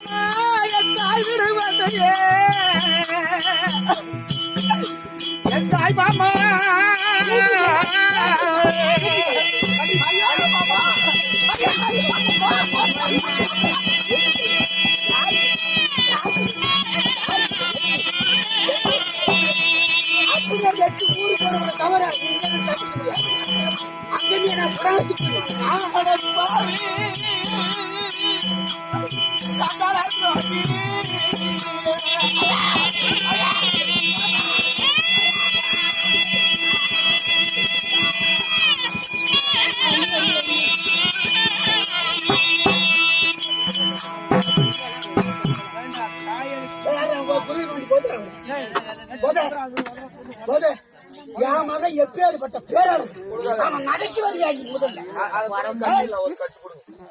என் தாய் வீடு வந்தையே போதே தாய் என் மகன் எப்பேற்பட்ட பேரர் அவன் நடைக்கு வருவியா முதல்ல.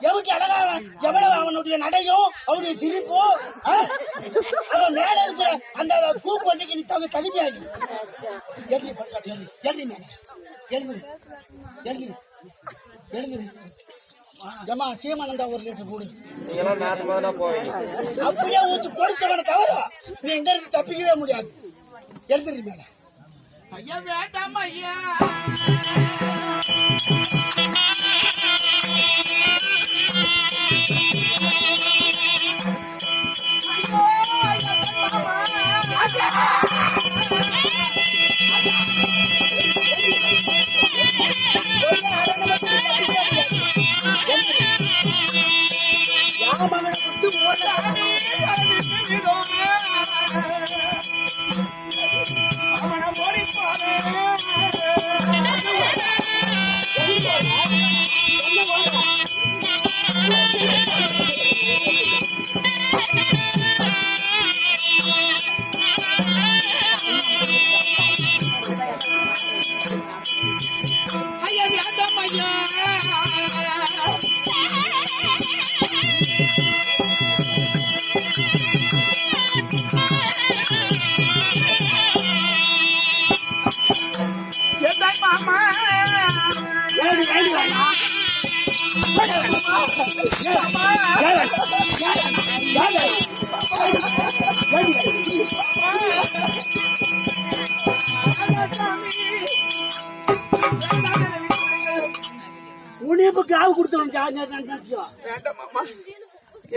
எவனுக்கு அழகா எவ்வளவு அவனுடைய நடையும் அவனுடைய சிரிப்பும்? அவன் மேல இருக்கிற அந்த பூ கொண்டைக்கு நீ தகுதி தகுதியாகி. எழுதி எழுதி. எழுதி எழுது. எழுதி. ஏமா சீமானந்தா ஒரு லிட்டர் போடு. அப்படியே ஊத்து கொடுத்தவன தவிர நீ எங்க இருந்து தப்பிக்கவே முடியாது. எழுதுறீ மேல. ஐயா வேண்டாம் ஐயா. மாமா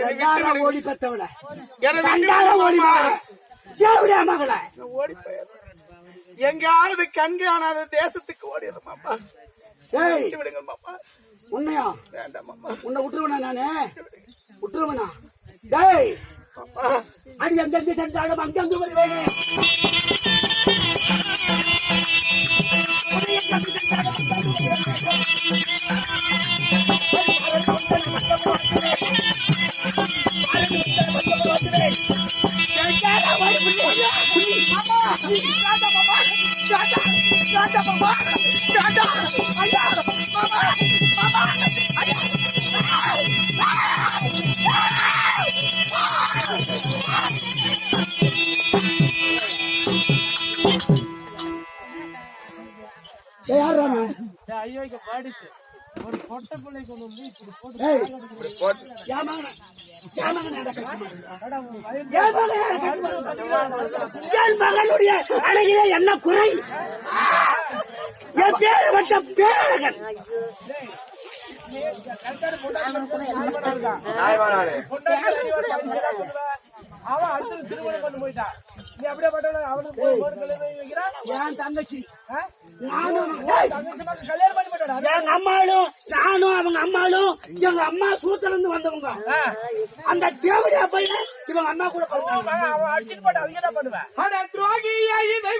எல்லாரும் ஓடி பெத்தவள. ஓடி தேவடியா மகள. ஓடி போயிடும் எங்கேயாவது கண்கு ஆனாத தேசத்துக்கு ஓடிடும் மாமா. ஏய். விடுங்க மாமா. உண்மையா வேண்டாம் மாமா உன்னை விட்டுருவனா நானு? விட்டுருவனா? டேய். அது எங்கெங்க சென்றாலும் அங்கங்க வருவேனே. ஏய், யார்றா அவன்? பாடிச்சு ஒரு பொட்டை பிள்ளை கொண்டு வந்து இப்படி மகனுடைய அழகிலே என்ன குறை? என் பேரு வந்த பேரழகன். அவன் அடுத்து திருமணம் பண்ணி போயிட்டான். நீ அப்படியே பட்டவன அவனுக்கு என் தங்கச்சி? எங்க அம்மாளும் நானும் அவங்க அம்மாளும் எங்க அம்மா சூத்துல இருந்து வந்தவங்க அந்த தேவடியா பையன் இவங்க அம்மா கூட அடிச்சுட்டு போட்டா அதுக்கு என்ன பண்ணுவேன் அட துரோகியா இதை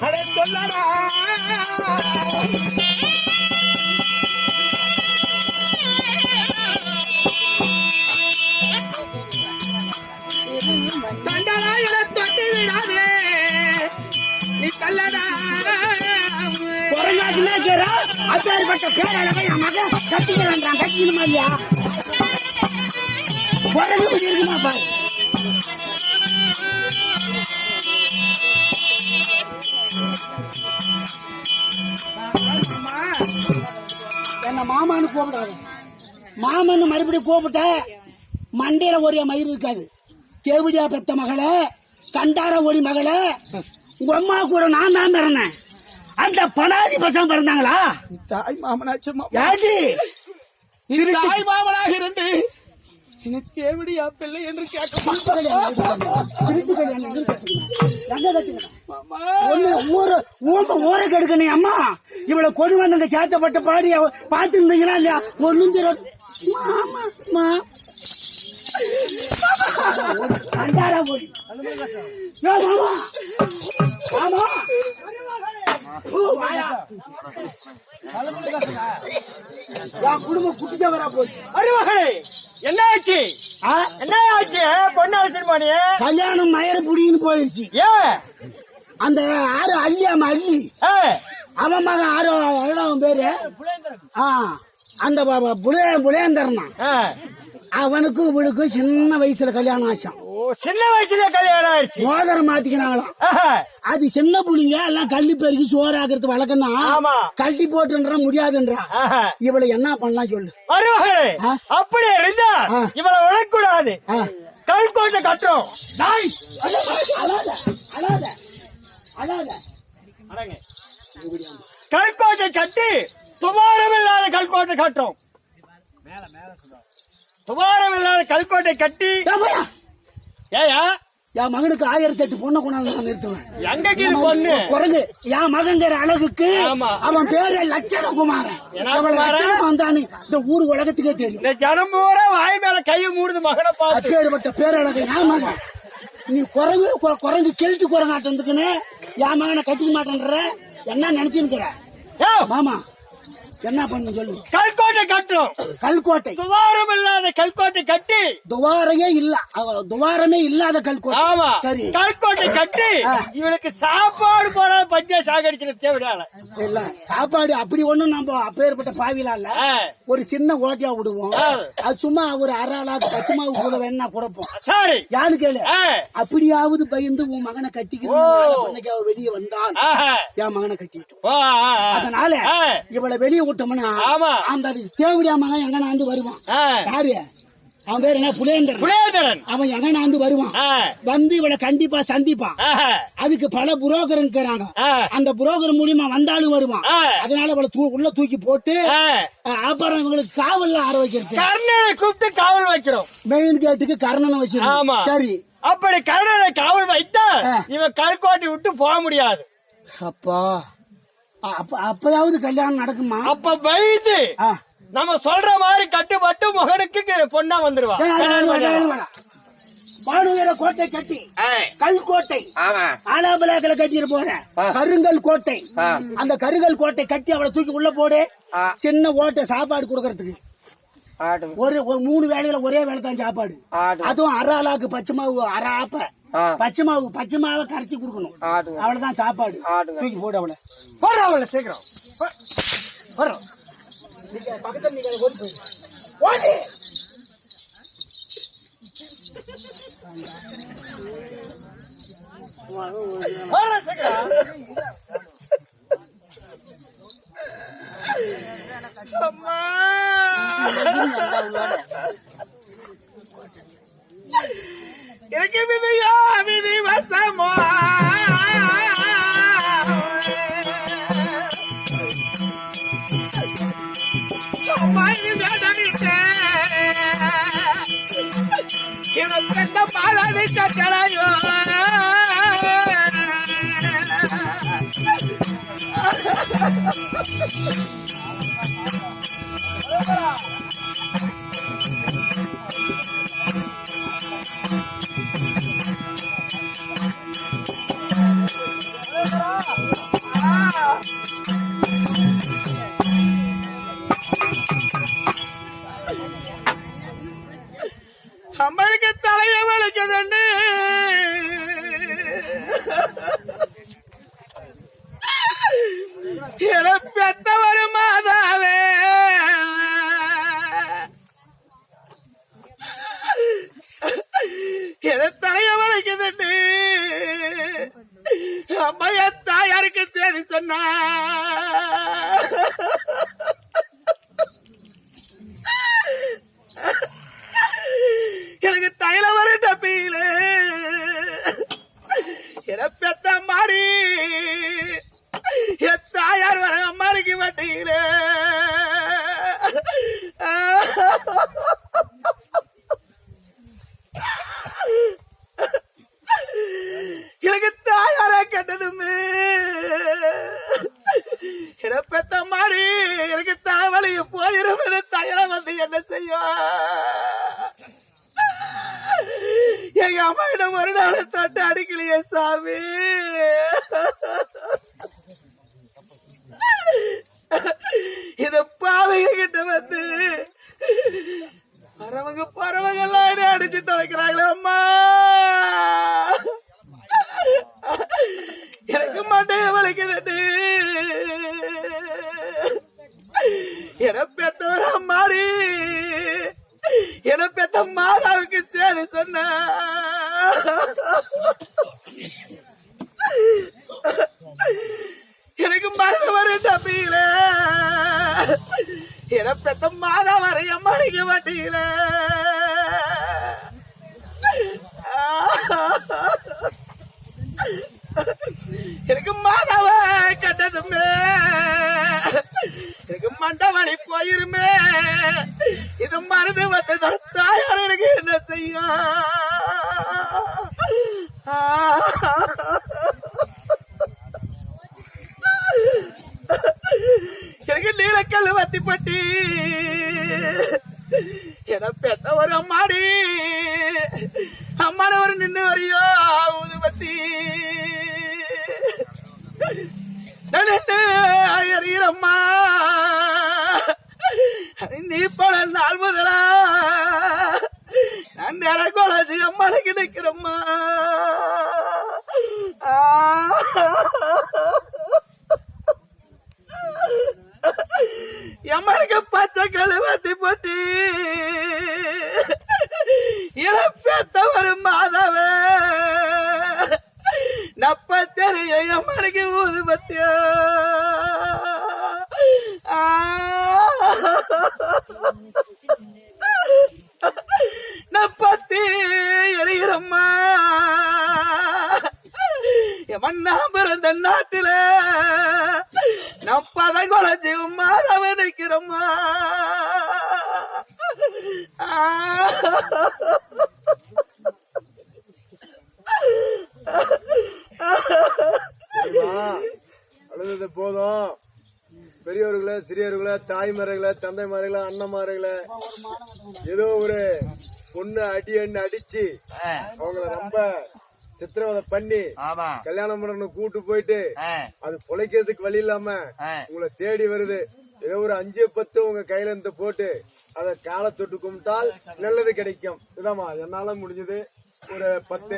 அட சொல்லடா தொட்டி விடாதே. நீ தள்ளடா. அப்பேற்பட்ட பேரழகை என் மகன் கட்டிக்கிறான் கட்டிக்கணுமா இல்லையா? குரங்கு இருக்குமா பாரு. மாமான்னு கூப்பிடாத மாமன்னு மறுபடியும் கூப்பிட்ட மண்டையில ஒரே மயிர் இருக்காது. தேவடியா பெத்த மகளே கண்டார ஒளி மகளே உங்க அம்மா கூட நான் தான் பிறந்தேன். அந்த பனாதி பசங்க பிறந்தாங்களா? தாய் மாமனாச்சுமா யாரு? தாய் மாமனாக இருந்து எனக்கு எப்படி பிள்ளை என்று கேட்க திருட்டு ஊரு கெடுக்கணும் அம்மா. இவ்வளவு கொண்டு வந்தங்க சேர்த்தப்பட்ட பாடி பாடிய பாத்துருந்தீங்களா இல்லையா? ஒரு தெரியாது மாமா மா. போடி. மாமா. மாமா. குடும்பம் குட்டிச்சா வரா போச்சு. அருமகளே என்ன ஆச்சு? என்ன ஆச்சு பொண்ணு வச்சிருமா நீ கல்யாணம் மயிர புடின்னு போயிருச்சு. அந்த ஆறு அள்ளியாம அள்ளி அவன் மகன் ஆறு அவன் பேரு. ஆ. அந்த புளியந்தரனா ஏ. அவனுக்கும் இவளுக்கும் சின்ன வயசுல கல்யாணம் ஆச்சான் சின்ன வயசுல கல்யாணம் ஆயிடுச்சு மோதிரம் மாத்திக்கினாங்களாம் ஆஹா. அது சின்ன புள்ளிங்க எல்லாம் கள்ளி பெருக்கி சோறாக்குறது வழக்கம் தான் ஆமா. கட்டி போட்டுன்றா முடியாதுன்றா ஆஹா. இவளை என்ன பண்ணலாம் சொல்லு அருமகளே ஆ? அப்படி இருந்தா. இவளை விடக்கூடாது ஆ. கல்கோட்டை கட்டுறோம் டாய், அழாத அழாத அழாத அடங்க. கல்கோட்டை கட்டி துவாரம் இல்லாத கல்கோட்டை கட்டுறோம் துவாரம் இல்லாத கல்கோட்டை கட்டி ஏய், என் மகனுக்கு ஆயிரத்தி எட்டு பொண்ணை கொண்டாந்து நான் நிறுத்துவேன். இது பொண்ணு? குரங்கு. என் மகங்கிற அழகுக்கு. அவன் பேரு லட்சண குமாரன் என்ன அவன்? லட்சணம் வந்தானு இந்த ஊர் உலகத்துக்கே தெரியும். இந்த ஜனம் பூரா வாய் மேல கையை மூடுது மகனை பார்த்து. அப்பேற்பட்ட பேரழகு என் மகன். நீ குரங்கு குரங்கு கெழுத்து குரங்காட்டதுக்குன்னு என் மகனை கட்டிக்க மாட்டேன்ற என்ன நினைச்சுக்கிற ஏய், மாமா என்ன பண்ணு சொல்லு. கல்கோட்டை கட்டுறோம் கல்கோட்டை. துவாரம் இல்லாத கல்கோட்டை கட்டி. துவாரையே இல்ல. துவாரமே இல்லாத கல்கோட்டை. ஆமா. சரி. கல்கோட்டை கட்டி ஆ. இவனுக்கு சாப்பாடு போனா பட்டியா சாகடிக்கிற தேவையான இல்ல. சாப்பாடு அப்படி ஒண்ணும் நம்ம அப்பேற்பட்ட பாவிலாம் இல்ல. ஒரு சின்ன ஓட்டியா விடுவோம். அது சும்மா ஒரு அரை ஆளாக்கு பச்சை மாவு கூட வேணா கொடுப்போம் சரி. யாரு கேளு. அப்படியாவது பயந்து உன் மகனை அவ வெளியே வந்தால் ஆஹா. என் மகனை ஆ. அதனால. இவளை வெளியே விட்டோம்னா. அந்த தேவடியா மகன் எங்க வருவான். யாரு? அவன் பேர் என்ன? புலேந்தர் புளியோதரன் அவன் எங்க நாந்து வருவான். வந்து இவளை கண்டிப்பா சந்திப்பான். அதுக்கு பல புரோக்கர் இருக்கிறாங்க. அந்த புரோக்கர் மூலியமா வந்தாலும் வருவான். அதனால அவளை தூ- உள்ள தூக்கி போட்டு அப்புறம் இவங்களுக்கு காவல்ல ஆர வைக்கிறது கர்ணனை கூப்பிட்டு காவல் வைக்கிறோம். மெயின் கேட்டுக்கு கர்ணனை வச்சிருக்கோம். சரி. அப்படி கர்ணனை காவல் வைத்தா. இவன் கல்கோட்டை விட்டு போக முடியாது. அப்ப. அப்பயாவது கல்யாணம் நடக்குமா அப்ப பயந்து ஆ. நம்ம சொல்ற மாதிரி கட்டுப்பட்டு மகனுக்கு பொண்ணா வந்துருவா. வானுயர கோட்டை கட்டி கல் கோட்டை ஆலாபலாக்களை கட்டிட்டு போற. கருங்கல் கோட்டை. அந்த கருங்கல் கோட்டை கட்டி அவளை தூக்கி உள்ள போடு. சின்ன ஓட்டை சாப்பாடு கொடுக்கறதுக்கு ஒரு ஒரு மூணு வேளையில ஒரே வேலை தான் சாப்பாடு அதுவும் அரை ஆளாக்கு பச்சை மாவு அரை ஆப்ப. பச்சை மாவு பச்சை மாவை கரைச்சி கொடுக்கணும். அவ்வளவுதான் சாப்பாடு. தூக்கி போடு அவளை. போடுறோம் அவளை சீக்கிரம். போடுறோம் பக்கத்துல நீங்க ஓடி போய் ஓடி அம்மா. எனக்கு விதியா விதி வசமோ அம்மா இது வேதனிட்டேன் இவ finally get it, dude. happy birthday. ஏதோ ஒரு பொண்ணு அடி அண்ணு அடிச்சு அவங்கள ரொம்ப சித்திரவதை பண்ணி கல்யாணம் பண்ணணும் கூட்டு போயிட்டு அது பொழைக்கிறதுக்கு வழி இல்லாம உங்களை தேடி வருது. ஏதோ ஒரு அஞ்சு பத்து உங்க கையில இருந்து போட்டு அதை காலை தொட்டு கும்பிட்டால் நல்லது கிடைக்கும். இதாம்மா என்னால முடிஞ்சது ஒரு பத்து.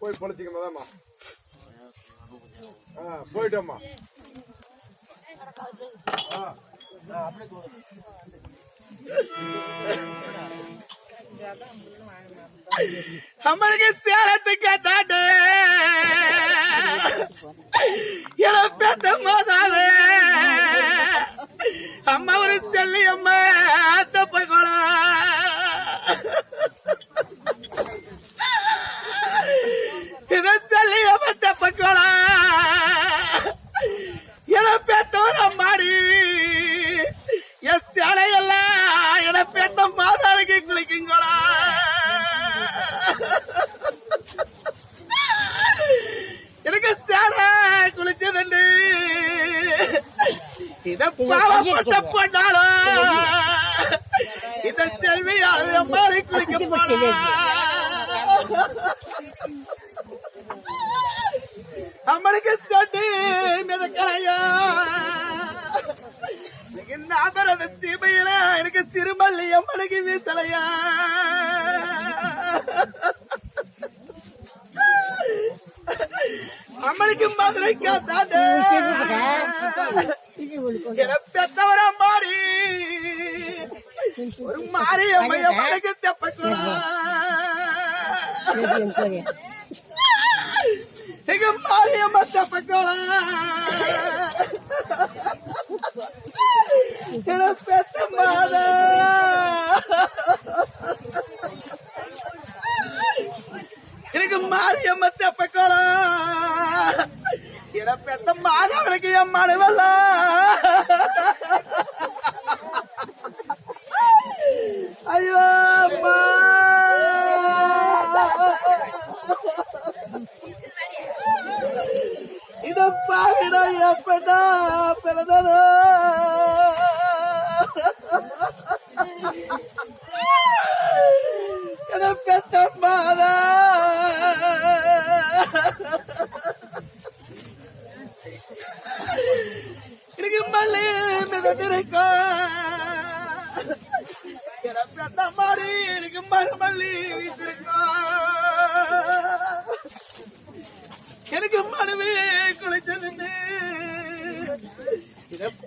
போய் பொழைச்சிக்கணும்தாமா ஆ போயிட்டோம்மா. ஆ. அப்படியே நம்மளுக்கு சேலத்துக்கு தாட்டு பேத்த மாதாவே. அம்மா ஒரு செல்லி அம்மா தப்பை கொள்ள எம்மனுக்கு வீசலையா? அம்மனுக்கு மதுரைக்கா தாண்டே. பெத்தவரா மாறி ஒரு மாறி அம்மையா மலைக்கு தப்பக்கூடாது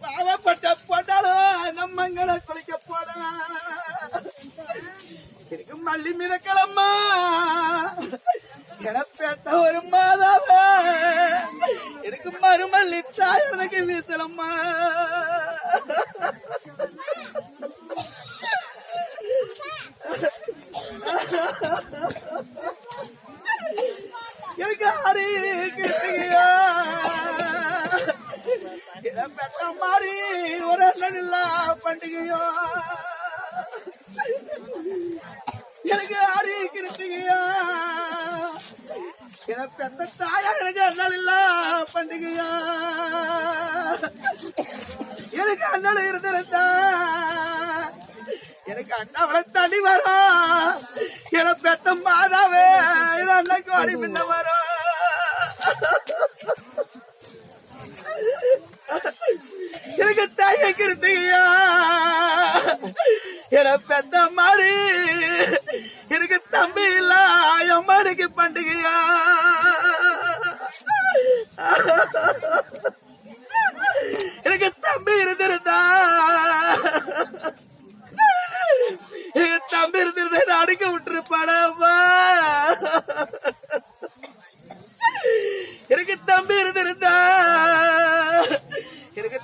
பாவப்பட்ட போட்டாலும் நம்மங்களை குளிக்க போடலாம் மல்லி மிதக்கலம்மா. எனக்கு அண்ணன் இருந்திருந்தா. எனக்கு அண்ணாவில தண்ணி வரும் என பெத்த மாதாவே அண்ணன் கோடி பின்ன வரும் எனக்கு தாயை கிருத்தியா என பெத்த மாடு எனக்கு தம்பி இல்ல அம்மாடிக்கு பண்டிகையா எனக்கு தம்பி இருந்திருந்தா எங்க தம்பி இருந்திருந்தா என்ன அடிக்க விட்டுருப்பாடா எனக்கு தம்பி இருந்திருந்தா எனக்கு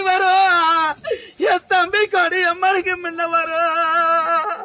தவளையில வரும் என் தம்பி கொடி அம்மனுக்கு முன்ன வரும்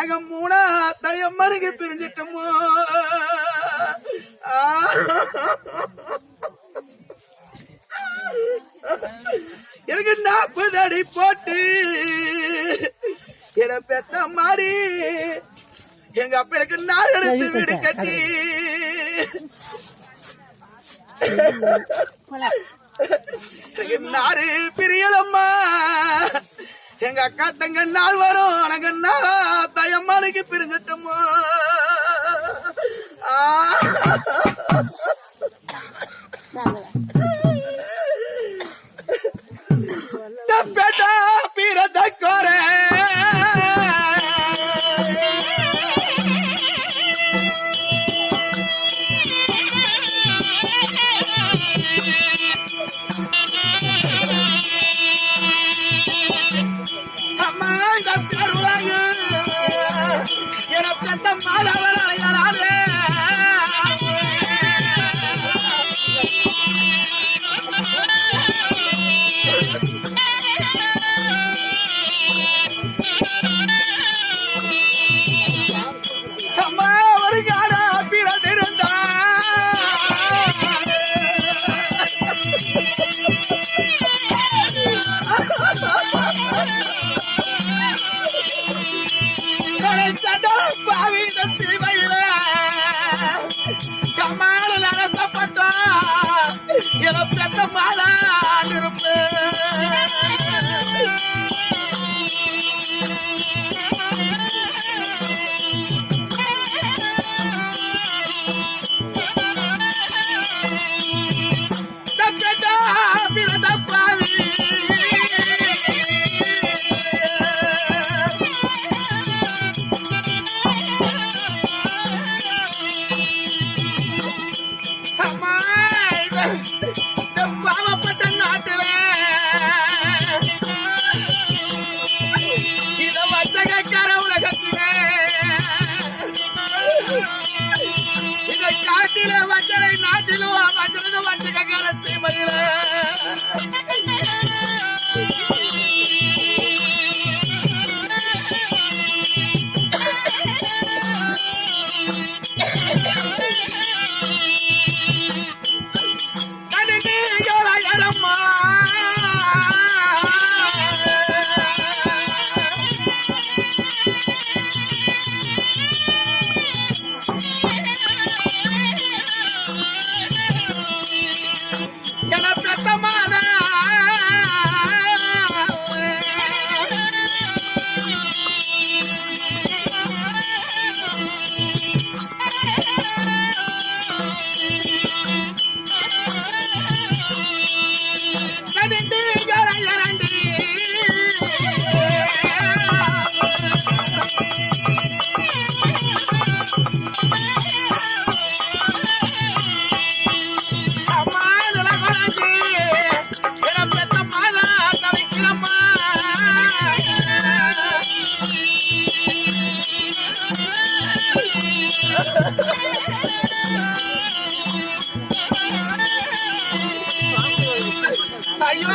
நாங்க மூணா தலையம்மனுக்கு பிரிஞ்சிட்டோமோ? ஆ. எனக்கு நாற்பது அடி போட்டு என பெத்த மாறி எங்க அப்பா எனக்கு நாள் எடுத்து வீடு கட்டி. எனக்கு நாறு பிரியலம்மா. எங்க அக்கா தங்க நாள் வரும் எனக்கு நாளா. தயம்மானுக்கு பிரிஞ்சிட்டோமோ ஆ. தப்பேட்டா பாவி இந்த ஐயோ